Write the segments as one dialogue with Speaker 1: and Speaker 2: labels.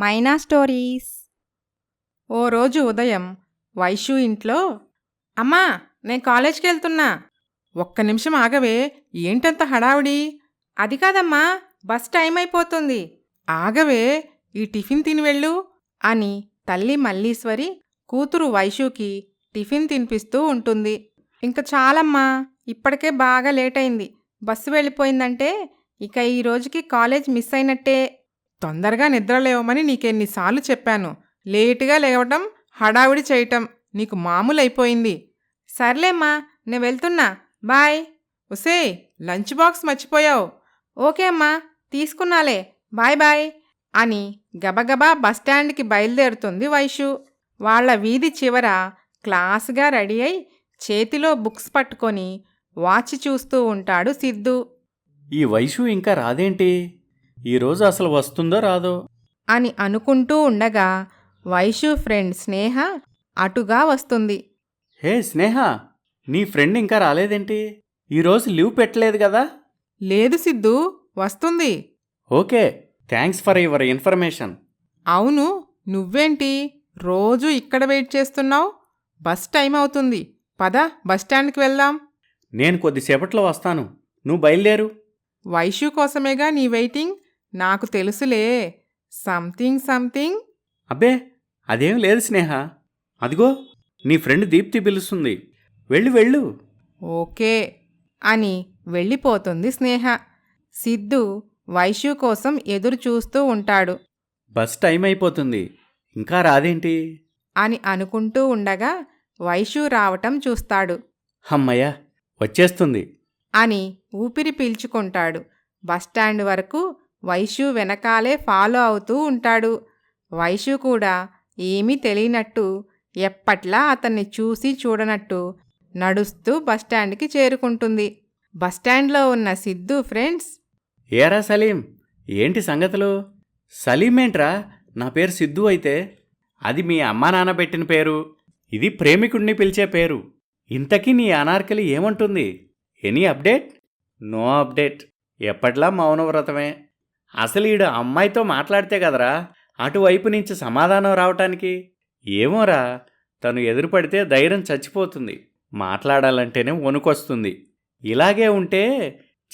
Speaker 1: మైనా stories. ఓ రోజు ఉదయం వైషు ఇంట్లో అమ్మా నేను కాలేజ్కి వెళ్తున్నా. ఒక్క నిమిషం ఆగవే ఏంటంత హడావిడి? అది కాదమ్మా బస్ టైం అయిపోతుంది. ఆగవే ఈ టిఫిన్ తిని వెళ్ళు అని తల్లి మల్లీశ్వరి కూతురు వైషుకి టిఫిన్ తినిపిస్తూ ఉంటుంది. ఇంక చాలమ్మా ఇప్పటికే బాగా లేట్ అయింది. బస్సు వెళ్ళిపోయిందంటే ఇక ఈ రోజుకి కాలేజ్ మిస్ అయినట్టే. తొందరగా నిద్రలేవమని నీకెన్నిసార్లు చెప్పాను. లేటుగా లేవటం హడావిడి చేయటం నీకు మామూలు అయిపోయింది సర్లేమ్మా నేను వెళ్తున్నా. బాయ్. ఒసే లంచ్ బాక్స్ మర్చిపోయావు. ఓకే అమ్మా తీసుకున్నాలే. బాయ్ బాయ్ అని గబగబా బస్టాండ్కి బయలుదేరుతుంది వైషు. వాళ్ళ వీధి చివర క్లాస్గా రెడీ అయి చేతిలో బుక్స్ పట్టుకొని వాచ్ చూస్తూ ఉంటాడు సిద్ధు.
Speaker 2: ఈ వైషు ఇంకా రాదేంటి? ఈరోజు అసలు వస్తుందో రాదో?
Speaker 1: అని అనుకుంటూ ఉండగా వైషు ఫ్రెండ్ స్నేహ అటుగా వస్తుంది.
Speaker 2: హే స్నేహ నీ ఫ్రెండ్ ఇంకా రాలేదేంటి? ఈరోజు లీవ్ పెట్టలేదు కదా?
Speaker 1: లేదు సిద్ధు వస్తుంది.
Speaker 2: Okay thanks for your information.
Speaker 1: అవును నువ్వేంటి? రోజు ఇక్కడ వెయిట్ చేస్తున్నావు? బస్ టైం అవుతుంది. పద బస్ స్టాండ్కి వెళ్దాం.
Speaker 2: నేను కొద్దిసేపట్లో వస్తాను. నువ్వు బయలుదేరు.
Speaker 1: వైషు కోసమేగా నీ వెయిటింగ్? నాకు తెలుసులే. Something something.
Speaker 2: అబ్బే అదేం లేదు స్నేహ. అదిగో నీ ఫ్రెండ్ దీప్తి పిలుస్తుంది. వెళ్ళు వెళ్ళు.
Speaker 1: ఓకే. అని వెళ్ళిపోతుంది స్నేహ. సిద్ధు వైషు కోసం ఎదురు చూస్తూ ఉంటాడు.
Speaker 2: బస్ టైం అయిపోతుంది. ఇంకా రాదేంటి?
Speaker 1: అని అనుకుంటూ ఉండగా వైషు రావటం చూస్తాడు.
Speaker 2: హమ్మయ్య వచ్చేస్తుంది.
Speaker 1: అని ఊపిరి పీల్చుకుంటాడు. బస్టాండ్ వరకు వైశు వెనకాలే ఫాలో అవుతూ ఉంటాడు. వైశు కూడా ఏమీ తెలియనట్టు ఎప్పట్లా అతన్ని చూసి చూడనట్టు నడుస్తూ బస్టాండ్కి చేరుకుంటుంది. బస్టాండ్లో ఉన్న సిద్ధు ఫ్రెండ్స్
Speaker 2: ఏరా సలీం? ఏంటి సంగతులు? సలీం ఏంట్రా? నా పేరు సిద్ధు అయితే అది మీ అమ్మా నాన్న పెట్టిన పేరు. ఇది ప్రేమికుడిని పిలిచే పేరు. ఇంతకీ నీ అనార్కలి ఏమంటుంది? Any update? No update. ఎప్పట్లా మౌనవ్రతమే? అసలు ఈడు అమ్మాయితో మాట్లాడితే కదరా? అటువైపు నుంచి సమాధానం రావటానికి? ఏమోరా తను ఎదురుపడితే ధైర్యం చచ్చిపోతుంది. మాట్లాడాలంటేనే వణుకొస్తుంది. ఇలాగే ఉంటే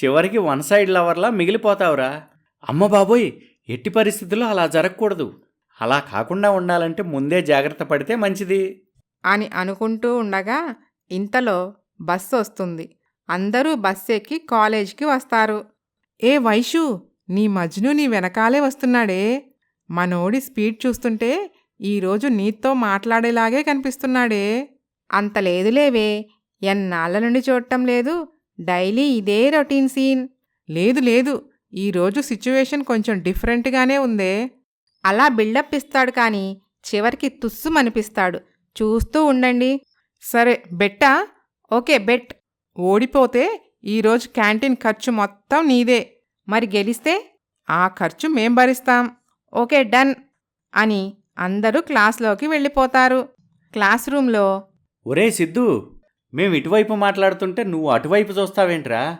Speaker 2: చివరికి వన్ సైడ్ లవర్లా మిగిలిపోతావురా. అమ్మ బాబోయ్ ఎట్టి పరిస్థితుల్లో అలా జరగకూడదు. అలా కాకుండా ఉండాలంటే ముందే జాగ్రత్త పడితే మంచిది.
Speaker 1: అని అనుకుంటూ ఉండగా ఇంతలో బస్సు వస్తుంది. అందరూ బస్సు ఎక్కి కాలేజీకి వస్తారు. ఏ వైషు నీ మజ్ను నీ వెనకాలే వస్తున్నాడే. మనోడి స్పీడ్ చూస్తుంటే ఈరోజు నీతో మాట్లాడేలాగే కనిపిస్తున్నాడే. అంత లేదులేవే ఎన్నాళ్ళ నుండి చూడటం లేదు. డైలీ ఇదే రొటీన్ సీన్. లేదు లేదు. ఈరోజు సిచ్యువేషన్ కొంచెం డిఫరెంట్గానే ఉందే. అలా బిల్డప్ ఇస్తాడు కానీ చివరికి తుస్సుమనిపిస్తాడు. చూస్తూ ఉండండి. సరే బెట్టా? Okay bet. ఓడిపోతే ఈరోజు క్యాంటీన్ ఖర్చు మొత్తం నీదే. మరి గెలిస్తే ఆ ఖర్చు మేం భరిస్తాం. ఓకే డన్ అని అందరూ క్లాస్లోకి వెళ్ళిపోతారు. క్లాస్ రూమ్లో
Speaker 2: ఒరే సిద్ధు మేము ఇటువైపు మాట్లాడుతుంటే నువ్వు అటువైపు చూస్తావేంట్రా?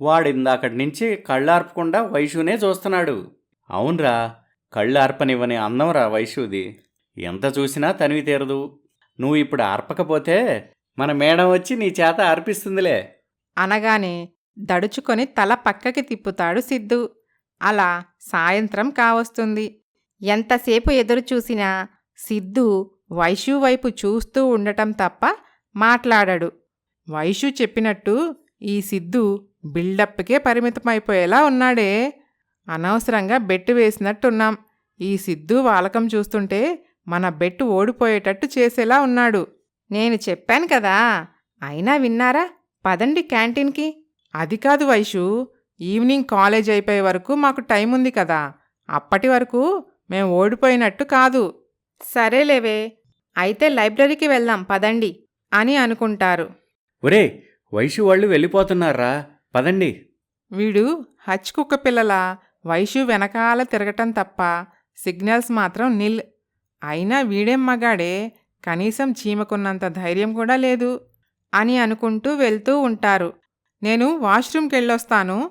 Speaker 2: వాడు ఇందాకటి నుంచి కళ్ళార్పకుండా వైషునే చూస్తున్నాడు. అవునరా కళ్ళు ఆర్పనివ్వని అందంరా వైషుది ఎంత చూసినా తనివి తీరదు. నువ్వు ఇప్పుడు ఆర్పకపోతే మన మేడం వచ్చి నీ చేత ఆర్పిస్తుందిలే.
Speaker 1: అనగానే దడుచుకొని తల పక్కకి తిప్పుతాడు సిద్ధు. అలా సాయంత్రం కావస్తుంది. ఎంతసేపు ఎదురు చూసినా సిద్ధు వైషు వైపు చూస్తూ ఉండటం తప్ప మాట్లాడడు. వైషు చెప్పినట్టు ఈ సిద్ధు బిల్డప్కే పరిమితమైపోయేలా ఉన్నాడే. అనవసరంగా బెట్టు వేసినట్టున్నాం. ఈ సిద్ధు వాలకం చూస్తుంటే మన బెట్టు ఓడిపోయేటట్టు చేసేలా ఉన్నాడు. నేను చెప్పాను కదా అయినా విన్నారా? పదండి క్యాంటీన్కి. అది కాదు వైషు ఈవినింగ్ కాలేజ్ అయిపోయే వరకు మాకు టైం ఉంది కదా. అప్పటి వరకు మేము ఓడిపోయినట్టు కాదు. సరేలేవే అయితే లైబ్రరీకి వెళ్దాం పదండి అని అనుకుంటారు.
Speaker 2: ఒరే వైషు వాళ్ళు వెళ్ళిపోతున్నారా? పదండి.
Speaker 1: వీడు హచ్ కుక్క పిల్లల వైషు వెనకాల తిరగటం తప్ప సిగ్నల్స్ మాత్రం నిల్. అయినా వీడేం మగాడే కనీసం చీమకున్నంత ధైర్యం కూడా లేదు అని అనుకుంటూ వెళ్తూ ఉంటారు. నేను వాష్రూమ్కి వెళ్ళొస్తాను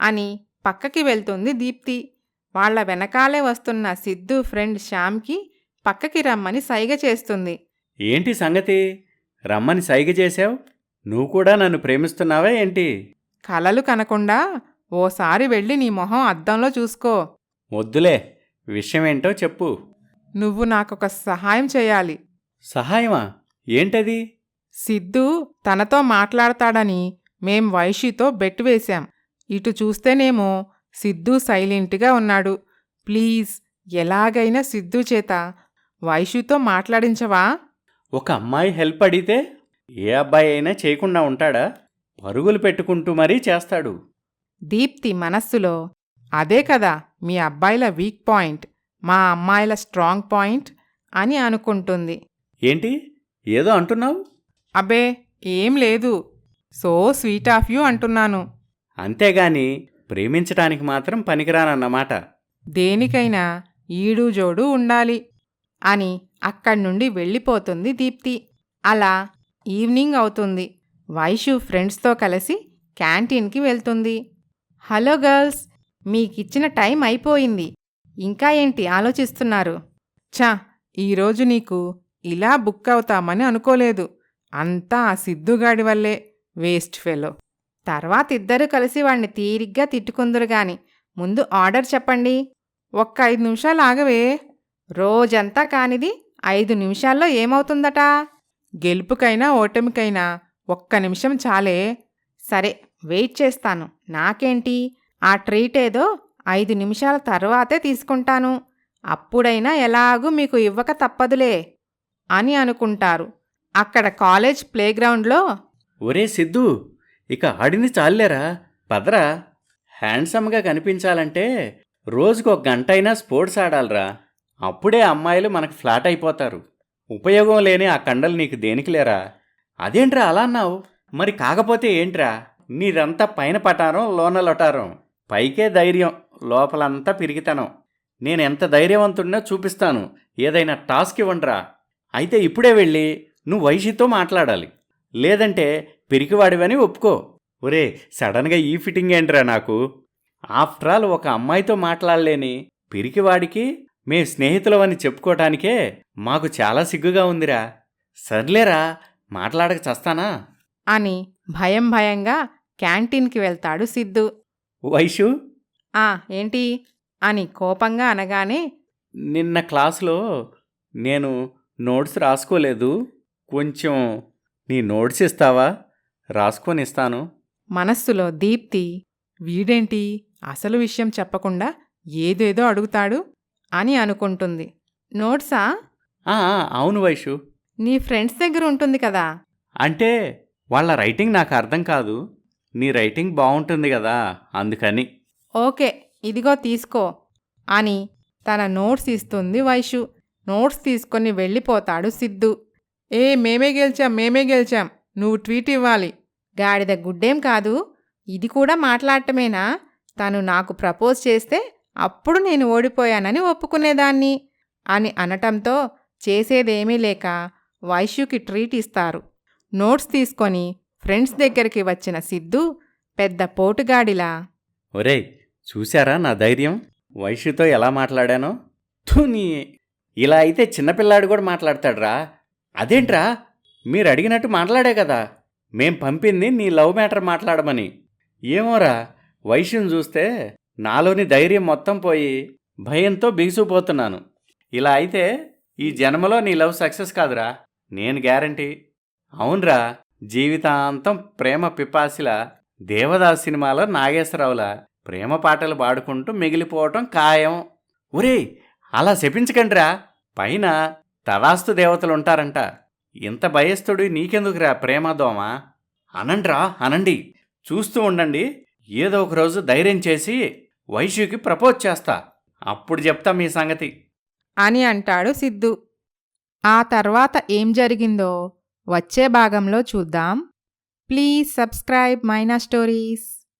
Speaker 1: అని పక్కకి వెళ్తుంది దీప్తి. వాళ్ళ వెనకాలే వస్తున్న సిద్ధు ఫ్రెండ్ శ్యామ్కి పక్కకి రమ్మని సైగ చేస్తుంది.
Speaker 2: ఏంటి సంగతి? రమ్మని సైగ చేశావు? నువ్వు కూడా నన్ను ప్రేమిస్తున్నావా ఏంటి?
Speaker 1: కలలు కనకుండా ఓసారి వెళ్ళి నీ మొహం అద్దంలో చూసుకో.
Speaker 2: వద్దులే విషయమేంటో చెప్పు.
Speaker 1: నువ్వు నాకొక సహాయం చేయాలి.
Speaker 2: సహాయమా? ఏంటది?
Speaker 1: సిద్ధు తనతో మాట్లాడతాడని మేం వైషితో బెట్ వేశాం. ఇటు చూస్తేనేమో సిద్ధు సైలెంట్గా ఉన్నాడు. ప్లీజ్ ఎలాగైనా సిద్ధు చేత వైషుతో మాట్లాడించవా?
Speaker 2: ఒక అమ్మాయి హెల్ప్ అడిగితే ఏ అబ్బాయి అయినా చేయకుండా ఉంటాడా? పరుగులు పెట్టుకుంటూ మరీ చేస్తాడు.
Speaker 1: దీప్తి మనస్సులో అదే కదా మీ అబ్బాయిల వీక్ పాయింట్ మా అమ్మాయిల స్ట్రాంగ్ పాయింట్ అని అనుకుంటుంది.
Speaker 2: ఏంటి? ఏదో అంటున్నావు?
Speaker 1: అబే ఏం లేదు. సో స్వీట్ ఆఫ్ యూ అంటున్నాను.
Speaker 2: అంతేగాని ప్రేమించటానికి మాత్రం పనికిరానన్నమాట.
Speaker 1: దేనికైనా ఈడు జోడు ఉండాలి అని అక్కడి నుండి వెళ్ళిపోతుంది దీప్తి. అలా ఈవినింగ్ అవుతుంది. వైషు ఫ్రెండ్స్తో కలిసి క్యాంటీన్కి వెళ్తుంది. హలో గర్ల్స్ మీకిచ్చిన టైం అయిపోయింది. ఇంకా ఏంటి ఆలోచిస్తున్నారు? ఛా ఈరోజు నీకు ఇలా బుక్ అవుతామని అనుకోలేదు. అంతా ఆ సిద్ధుగాడి వల్లే. Waste fellow. తర్వాత ఇద్దరు కలిసి వాణ్ణి తీరిగ్గా తిట్టుకుందరు గాని ముందు ఆర్డర్ చెప్పండి. ఒక్క ఐదు నిమిషాలు ఆగవే. రోజంతా కానిది ఐదు నిమిషాల్లో ఏమవుతుందట? గెలుపుకైనా ఓటమికైనా ఒక్క నిమిషం చాలే. సరే వెయిట్ చేస్తాను. నాకేంటి? ఆ ట్రీట్ ఏదో ఐదు నిమిషాల తర్వాతే తీసుకుంటాను. అప్పుడైనా ఎలాగూ మీకు ఇవ్వక తప్పదులే అని అనుకుంటారు. అక్కడ కాలేజ్ ప్లేగ్రౌండ్లో
Speaker 2: ఒరే సిద్ధు ఇక ఆడింది చాలేరా పదరా. హ్యాండ్సమ్గా కనిపించాలంటే రోజుకు ఒక గంట అయినా స్పోర్ట్స్ ఆడాలిరా. అప్పుడే అమ్మాయిలు మనకు ఫ్లాట్ అయిపోతారు. ఉపయోగం లేని ఆ కండలు నీకు దేనికి లేరా? అదేంట్రా అలా అన్నావు? మరి కాకపోతే ఏంట్రా? నీదంతా పైన పటారం లోన లొటారం. పైకే ధైర్యం లోపలంతా పిరిగితనం నేను ఎంత ధైర్యవంతుడినో చూపిస్తాను. ఏదైనా టాస్క్ ఇవ్వండిరా. అయితే ఇప్పుడే వెళ్ళి నువ్వు వైషితో మాట్లాడాలి. లేదంటే పిరికివాడివని ఒప్పుకో. ఒరే సడన్గా ఈ ఫిట్టింగ్ ఏంట్రా నాకు? ఆఫ్టర్ ఆల్ ఒక అమ్మాయితో మాట్లాడలేని పిరికివాడికి మే స్నేహితులవని చెప్పుకోవటానికే మాకు చాలా సిగ్గుగా ఉందిరా. సర్లేరా మాట్లాడక చస్తానా?
Speaker 1: అని భయం భయంగా క్యాంటీన్కి వెళ్తాడు సిద్ధు.
Speaker 2: వైషు
Speaker 1: ఆ ఏంటి? అని కోపంగా అనగానే
Speaker 2: నిన్న క్లాస్లో నేను నోట్స్ రాసుకోలేదు కొంచెం నీ నోట్స్ ఇస్తావా? రాసుకొని ఇస్తాను.
Speaker 1: మనస్సులో దీప్తి వీడేంటి? అసలు విషయం చెప్పకుండా ఏదేదో అడుగుతాడు అని అనుకుంటుంది. నోట్సా?
Speaker 2: ఆ, ఆ, అవును వైషు.
Speaker 1: నీ ఫ్రెండ్స్ దగ్గర ఉంటుంది కదా?
Speaker 2: అంటే వాళ్ళ రైటింగ్ నాకు అర్థం కాదు. నీ రైటింగ్ బాగుంటుంది కదా అందుకని.
Speaker 1: ఓకే ఇదిగో తీసుకో అని తన నోట్స్ ఇస్తుంది వైషు. నోట్స్ తీసుకొని వెళ్ళిపోతాడు సిద్ధు. ఏ మేమే గెలిచాం మేమే గెలిచాం. నువ్వు ట్వీట్ ఇవ్వాలి. గాడిద గుడ్డేం కాదు. ఇది కూడా మాట్లాడటమేనా? తను నాకు ప్రపోజ్ చేస్తే అప్పుడు నేను ఓడిపోయానని ఒప్పుకునేదాన్ని అని అనటంతో చేసేదేమీ లేక వైశ్యుకి ట్రీట్ ఇస్తారు. నోట్స్ తీసుకొని ఫ్రెండ్స్ దగ్గరికి వచ్చిన సిద్ధు పెద్ద పోటుగాడిలా
Speaker 2: ఒరేయ్ చూశారా నా ధైర్యం? వైశ్యుతో ఎలా మాట్లాడానో? తుని! ఇలా అయితే చిన్నపిల్లాడు కూడా మాట్లాడతాడురా. అదేంట్రా? మీరు అడిగినట్టు మాట్లాడే కదా. మేం పంపింది నీ లవ్ మ్యాటర్ మాట్లాడమని. ఏమోరా వైశ్యం చూస్తే నాలోని ధైర్యం మొత్తం పోయి భయంతో బిగుసిపోతున్నాను. ఇలా అయితే ఈ జన్మలో నీ లవ్ సక్సెస్ కాదురా. నేను గ్యారంటీ. అవునరా జీవితాంతం ప్రేమ పిపాసిల దేవదాస్ సినిమాలో నాగేశ్వరరావుల ప్రేమ పాటలు పాడుకుంటూ మిగిలిపోవటం ఖాయం. ఒరేయ్ అలా శపించకండిరా. పైన తదాస్తు దేవతలు ఉంటారంట ఇంత భయస్థుడు నీకెందుకురా ప్రేమదోమ అనండ్రా అనండి. చూస్తూ ఉండండి. ఏదో ఒక రోజు ధైర్యం చేసి వైశ్యుకి ప్రపోజ్ చేస్తా. అప్పుడు చెప్తా మీ సంగతి.
Speaker 1: అని అంటాడు సిద్ధు. ఆ తర్వాత ఏం జరిగిందో వచ్చే భాగంలో చూద్దాం. Please subscribe Maina stories.